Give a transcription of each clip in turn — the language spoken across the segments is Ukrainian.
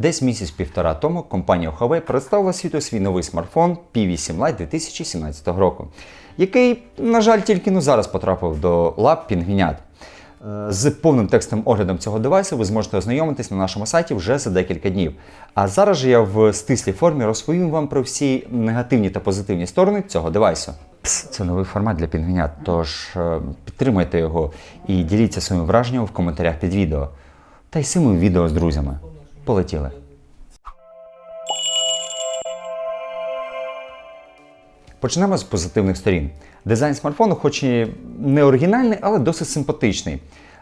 Десь місяць-півтора тому компанія Huawei представила світу свій новий смартфон P8 Lite 2017 року, який, на жаль, тільки ну зараз потрапив до лап пінгвінят. Е, З повним текстом оглядом цього девайсу ви зможете ознайомитись на нашому сайті вже за декілька днів. А зараз же я в стислій формі розповім вам про всі негативні та позитивні сторони цього девайсу. Це новий формат для пінгвінят, тож е, підтримайте його і діліться своїм враженням в коментарях під відео. Та й симуй відео з друзями. Полетіли. Почнемо з позитивних сторін. Дизайн смартфону, хоч і не оригінальний, але досить симпатичний.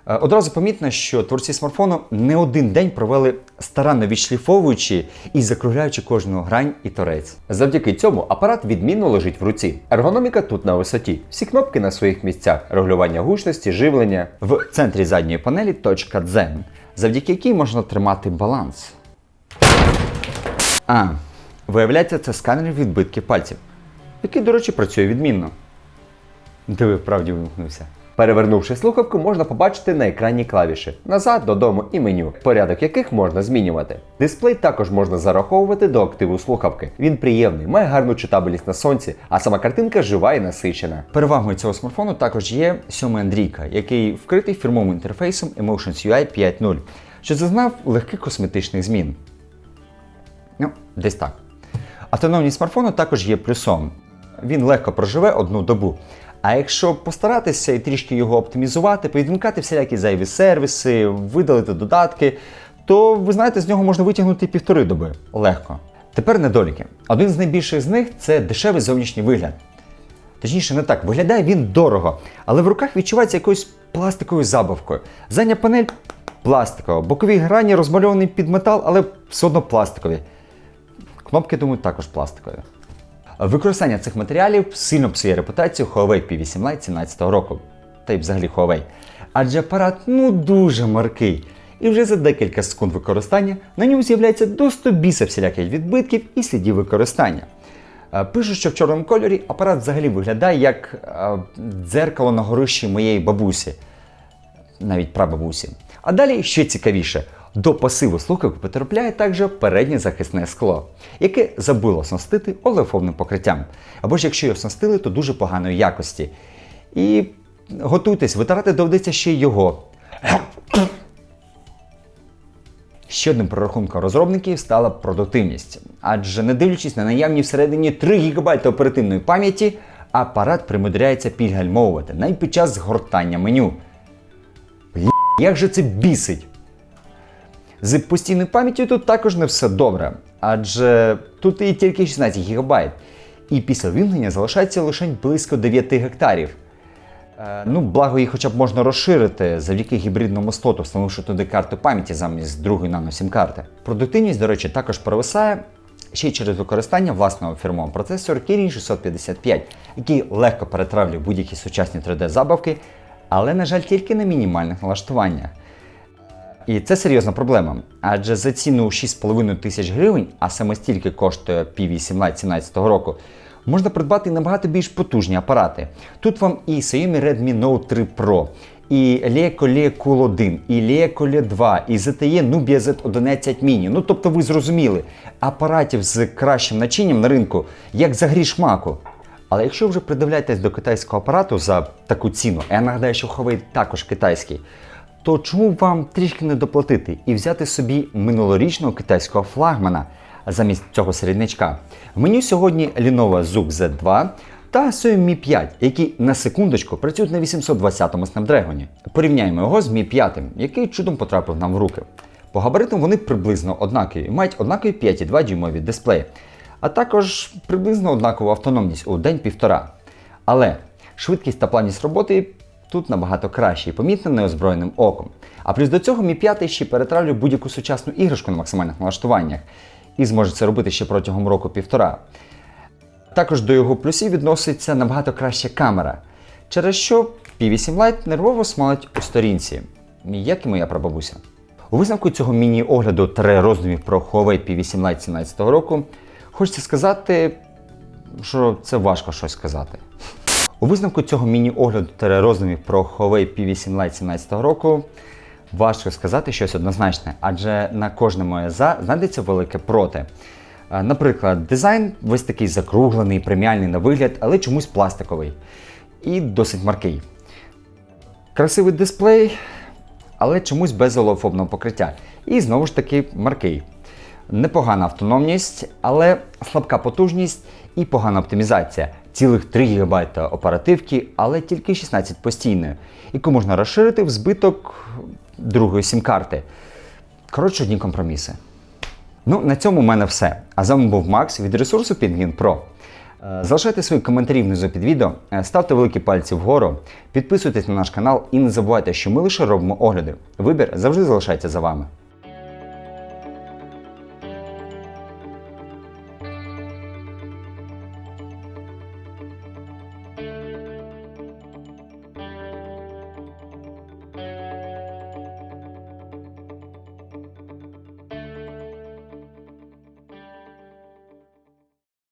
Е, Одразу помітно, що творці смартфону не один день провели старанно відшліфовуючи і закругляючи кожну грань і торець. Завдяки цьому апарат відмінно лежить в руці. Ергономіка тут на висоті. Всі кнопки на своїх місцях, регулювання гучності, живлення. В центрі задньої панелі точка Zen, завдяки якій можна тримати баланс. А, виявляється, це сканер відбитків пальців, який, до речі, працює відмінно. Диви, вправді вимкнувся. Перевернувши слухавку, можна побачити на екрані клавіші назад, додому і меню, порядок яких можна змінювати. Дисплей також можна зараховувати до активу слухавки. Він приємний, має гарну читабельність на сонці, а сама картинка жива і насичена. Перевагою цього смартфону також є 7 Андрійка, який вкритий фірмовим інтерфейсом Emotions UI 5.0, що зазнав легких косметичних змін. Ну, десь так. Автономність смартфону також є плюсом. Він легко проживе одну добу. А якщо постаратися і трішки його оптимізувати, повідмикати всілякі зайві сервіси, видалити додатки, то ви знаєте, з нього можна витягнути півтори доби. Легко. Тепер недоліки. Один з найбільших з них це дешевий зовнішній вигляд. Точніше, не так, виглядає він дорого, але в руках відчувається якоюсь пластиковою забавкою. Задня панель пластикова, бокові грані розмальовані під метал, але все одно пластикові. Кнопки, думаю, також пластикові. Використання цих матеріалів сильно псує репутацію Huawei P8 Lite 2017 року, та й взагалі Huawei. Адже апарат ну дуже маркий. І вже за декілька секунд використання на ньому з'являється до 100 біса всіляких відбитків і слідів використання. Е, Пишуть, що в чорному кольорі апарат взагалі виглядає як е, дзеркало на горищі моєї бабусі, навіть прабабусі. А далі ще цікавіше. До пасиву слухавки потрапляє також переднє захисне скло, яке забуло оснастити олефовним покриттям. Або ж якщо його оснастили, то дуже поганої якості. І готуйтесь, витирати доведеться ще й його. Ще одним прорахунком розробників стала продуктивність. Адже не дивлячись на наявні всередині 3 ГБ оперативної пам'яті, апарат примудряється підгальмовувати навіть під час згортання меню. Бля, як же це бісить! З постійною пам'яттю тут також не все добре, адже тут і тільки 16 ГБ. І після вимкнення залишається лише близько 9 гектарів. Е, ну, благо їх хоча б можна розширити завдяки гібридному слоту, встановивши туди карту пам'яті замість другої нано карти. Продуктивність, до речі, також перевисає ще через використання власного фірмового процесора Kirin 655, який легко перетравлює будь-які сучасні 3D-забавки, але, на жаль, тільки на мінімальних налаштуваннях. І це серйозна проблема, адже за ціну 6,5 тисяч гривень, а саме стільки коштує P8 Lite 2017 року, можна придбати набагато більш потужні апарати. Тут вам і Xiaomi Redmi Note 3 Pro, і Leco Le Cool 1, і Leco Le 2, і ZTE Nubia Z11 Mini. Ну тобто ви зрозуміли, апаратів з кращим начинням на ринку, як за гріш маку. Але якщо вже придивляєтесь до китайського апарату за таку ціну, я нагадаю, що Huawei також китайський, то чому б вам трішки не доплатити і взяти собі минулорічного китайського флагмана замість цього середнячка? В меню сьогодні Lenovo Zook Z2 та Xiaomi Mi 5, які на секундочку працюють на 820-му Snapdragon. Порівняємо його з Mi 5, який чудом потрапив нам в руки. По габаритам вони приблизно однакові, мають однакові 5,2 дюймові дисплеї, а також приблизно однакову автономність у день-півтора. Але швидкість та плавність роботи тут набагато краще і помітно неозброєним оком. А плюс до цього Mi 5 ще перетравлює будь-яку сучасну іграшку на максимальних налаштуваннях і зможе це робити ще протягом року-півтора. Також до його плюсів відноситься набагато краща камера, через що P8 Lite нервово смалить у сторінці, як і моя прабабуся. У висновку цього міні-огляду та роздумів про Huawei P8 Lite 2017 року хочеться сказати, що це важко щось сказати. У висновку цього міні-огляду та роздумів про Huawei P8 Lite 2017 року Важко сказати щось однозначне, адже на кожне моє за знайдеться велике проти. Е, Наприклад, дизайн весь такий закруглений, преміальний на вигляд, але чомусь пластиковий і досить маркий. Красивий дисплей, але чомусь без олофобного покриття. І знову ж таки маркий. Непогана автономність, але слабка потужність і погана оптимізація. Цілих 3 ГБ оперативки, але тільки 16 постійної, яку можна розширити в збиток другої сім-карти. Коротше, одні компроміси. Ну, на цьому в мене все. А з вами був Макс від ресурсу Pingvin Pro. Е, Залишайте свої коментарі внизу під відео, е, ставте великі пальці вгору, підписуйтесь на наш канал і не забувайте, що ми лише робимо огляди. Вибір завжди залишається за вами.